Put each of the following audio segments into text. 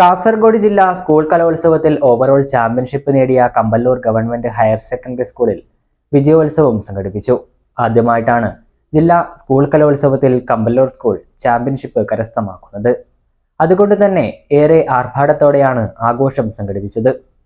കാസർഗോഡ് ജില്ലാ സ്കൂൾ കലോത്സവത്തിൽ overall championship നേടിയ കമ്പല്ലൂർ ഗവൺമെന്റ് ഹയർ സെക്കൻഡറി സ്കൂളിൽ വിജയോത്സവം സംഘടിപ്പിച്ചു. ആദ്യമായിട്ടാണ് ജില്ലാ സ്കൂൾ കലോത്സവത്തിൽ കമ്പല്ലൂർ സ്കൂൾ ചാമ്പ്യൻഷിപ്പ് കരസ്ഥമാക്കുന്നത്. അതുകൊണ്ട് തന്നെ ഏറെ ആർഭാടത്തോടെയാണ് ആഘോഷം സംഘടിപ്പിച്ചത്.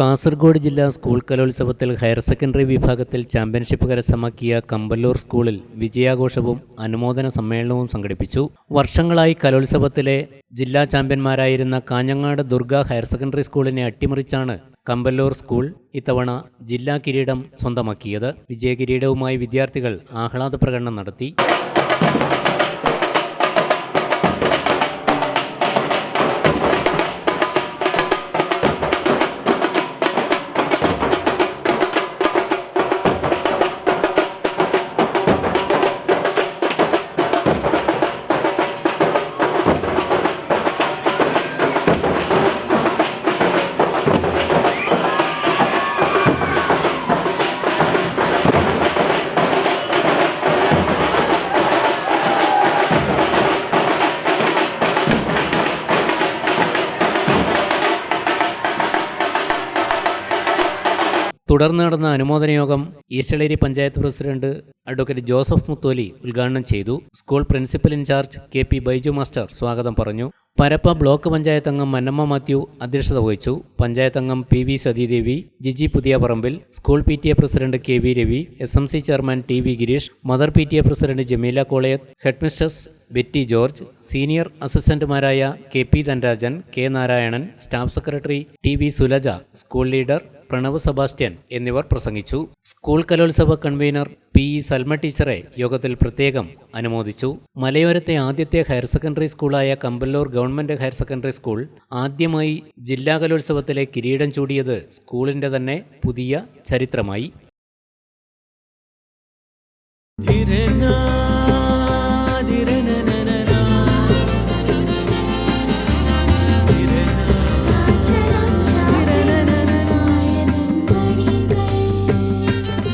Kasaragod ജില്ലാ സ്കൂൾ കലോത്സവത്തിൽ ഹയർ സെക്കൻഡറി വിഭാഗത്തിൽ ചാമ്പ്യൻഷിപ്പ് കരസ്ഥമാക്കിയ കമ്പല്ലൂർ സ്കൂളിൽ വിജയാഘോഷവും അനുമോദന സമ്മേളനവും സംഘടിപ്പിച്ചു. വർഷങ്ങളായി കലോത്സവത്തിലെ ജില്ലാ ചാമ്പ്യന്മാരായിരുന്ന കാഞ്ഞങ്ങാട് ദുർഗ ഹയർ സെക്കൻഡറി സ്കൂളിനെ അട്ടിമറിച്ചാണ് കമ്പല്ലൂർ സ്കൂൾ ഇത്തവണ ജില്ലാ കിരീടം സ്വന്തമാക്കിയത്. വിജയകിരീടവുമായി വിദ്യാർത്ഥികൾ ആഹ്ലാദ പ്രകടനം നടത്തി. തുടർന്ന് നടന്ന അനുമോദന യോഗം East Eleri panchayat president advocate Joseph Mutholi ഉദ്ഘാടനം ചെയ്തു. School principal in charge K P Baiju master സ്വാഗതം പറഞ്ഞു. പരപ്പ ബ്ലോക്ക് പഞ്ചായത്ത് അംഗം മന്നമ്മ മാത്യു അധ്യക്ഷത വഹിച്ചു. പഞ്ചായത്ത് അംഗം P V Sathidevi Giji Puthiyaparambil school P T A president K V Ravi S M C chairman T V Gireesh mother P T A president Jameela Kolayath headmistress Betty George senior അസിസ്റ്റന്റുമാരായ K P Dhanarajan K Narayanan staff secretary T V Sulaja school leader Pranav Sebastian എന്നിവർ പ്രസംഗിച്ചു. School കലോത്സവ convener P E Salma ടീച്ചറെ യോഗത്തിൽ പ്രത്യേകം അനുമോദിച്ചു. മലയോരത്തെ ആദ്യത്തെ higher secondary സ്കൂളായ Kamballur government higher secondary school ആദ്യമായി ജില്ലാ കലോത്സവത്തിലെ കിരീടം ചൂടിയത് സ്കൂളിന്റെ തന്നെ പുതിയ ചരിത്രമായി.